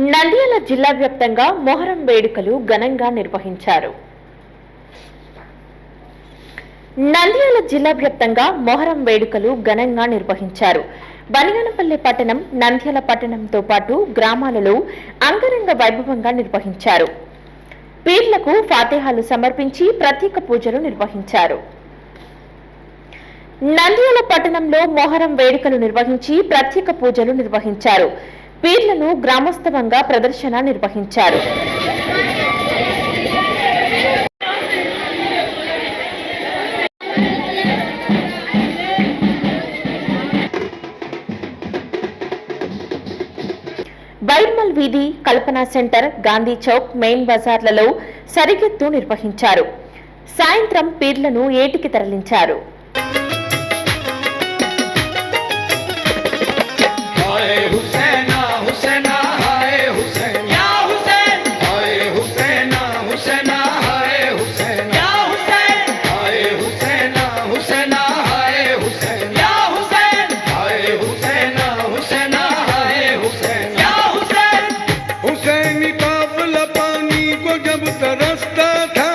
నంద్యాల జిల్లా వ్యాప్తంగా మొహరం వేడుకలు ఘనంగా నిర్వహించారు. నంద్యాల జిల్లా వ్యాప్తంగా మొహరం వేడుకలు ఘనంగా నిర్వహించారు. బనిగనపల్లి పట్టణం నంద్యాల పట్టణంతో పాటు గ్రామాలలో అంగరంగ వైభవంగా నిర్వహించారు. పీర్లకు ఫాతేహాలు సమర్పించి ప్రత్యేక పూజలు నిర్వహించారు. నంద్యాల పట్టణంలో మొహరం వేడుకలు నిర్వహించి ప్రత్యేక పూజలు నిర్వహించారు. పీర్లను గ్రామోత్సవంగా ప్రదర్శన నిర్వహించారు. బైర్మల్ వీధి కల్పనా సెంటర్ గాంధీ చౌక్ మెయిన్ బజార్లలో సరిగెత్తు నిర్వహించారు. సాయంత్రం పీర్లను ఏటికి తరలించారు. Santa.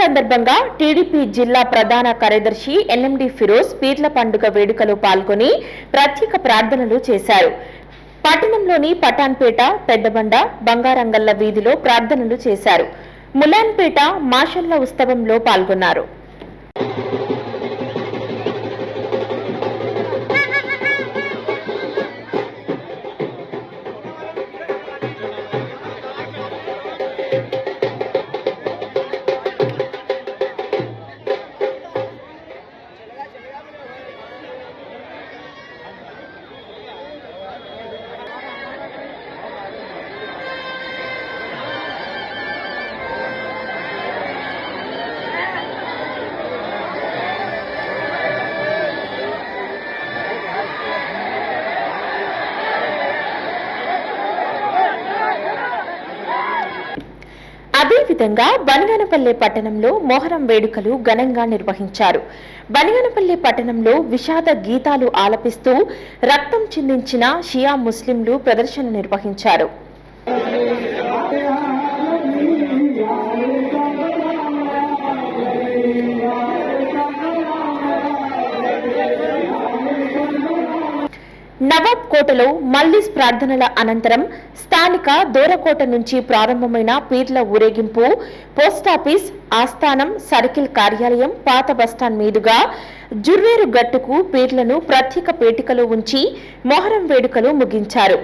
సందర్భంగా టీడీపీ జిల్లా ప్రధాన కార్యదర్శి ఎన్ఎండి ఫిరోజ్ పీర్ల పండుగ వేడుకలో పాల్గొని ప్రత్యేక ప్రార్థనలు చేశారు. పట్టణంలోని పటాన్పేట పెద్దబండ బంగారంగల్ల వీధిలో ప్రార్థనలు చేశారు. ములాన్పేట మాషల్ల ఉత్సవంలో పాల్గొన్నారు. అదేవిధంగా బనగానపల్లె పట్టణంలో మొహరం వేడుకలు ఘనంగా నిర్వహించారు. బనగానపల్లె పట్టణంలో విషాద గీతాలు ఆలపిస్తూ రక్తం చిందించిన షియా ముస్లింలు ప్రదర్శన నిర్వహించారు. నవాబ్ కోటలో మల్లీస్ ప్రార్థనల అనంతరం స్థానిక దూరకోట నుంచి ప్రారంభమైన పీర్ల ఊరేగింపు పోస్టాఫీస్ ఆస్థానం సర్కిల్ కార్యాలయం పాత బస్టాండ్ మీదుగా జుర్వేరు గట్టుకు పీర్లను ప్రత్యేక పేటికలో ఉంచి మొహరం వేడుకలు ముగించారు.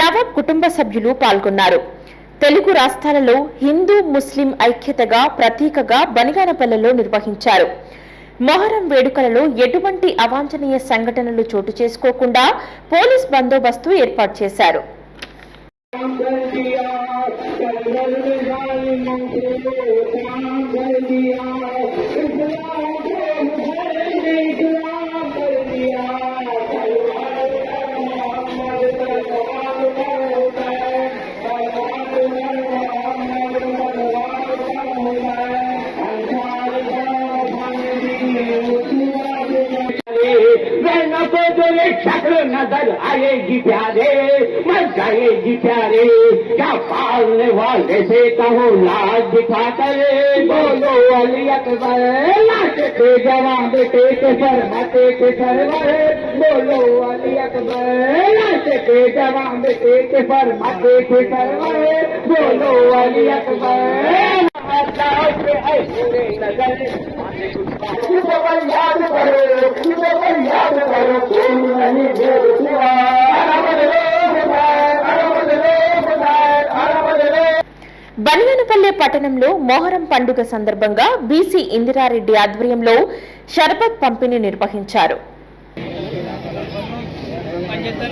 నవాబ్ కుటుంబ సభ్యులు పాల్గొన్నారు. తెలుగు రాష్ట్రాలలో హిందూ ముస్లిం ఐక్యతగా ప్రతీకగా బనిగానపల్లెలో నిర్వహించారు. మొహరం వేడుకలలో ఎటువంటి అవాంఛనీయ సంఘటనలు చోటు చేసుకోకుండా పోలీస్ బందోబస్తు ఏర్పాటు చేశారు. को जो ये नज़र आएगी प्यारे मर जाएगी प्यारे क्या पालने वाले से कहो लाज दिखा करे बोलो अली अकबर। लाश के जवान बेटे के सर मते के सरवर बोलो अली अकबर। लाश के जवान बेटे के सर मते के सरवर बोलो अली अकबर। याद करो याद करो कोई नहीं भेद सिवा బనిగనపల్లె పట్టణంలో మొహరం పండుగ సందర్భంగా బీసీ ఇందిరారెడ్డి ఆధ్వర్యంలో షర్బత్ పంపిణీ నిర్వహించారు पंचतन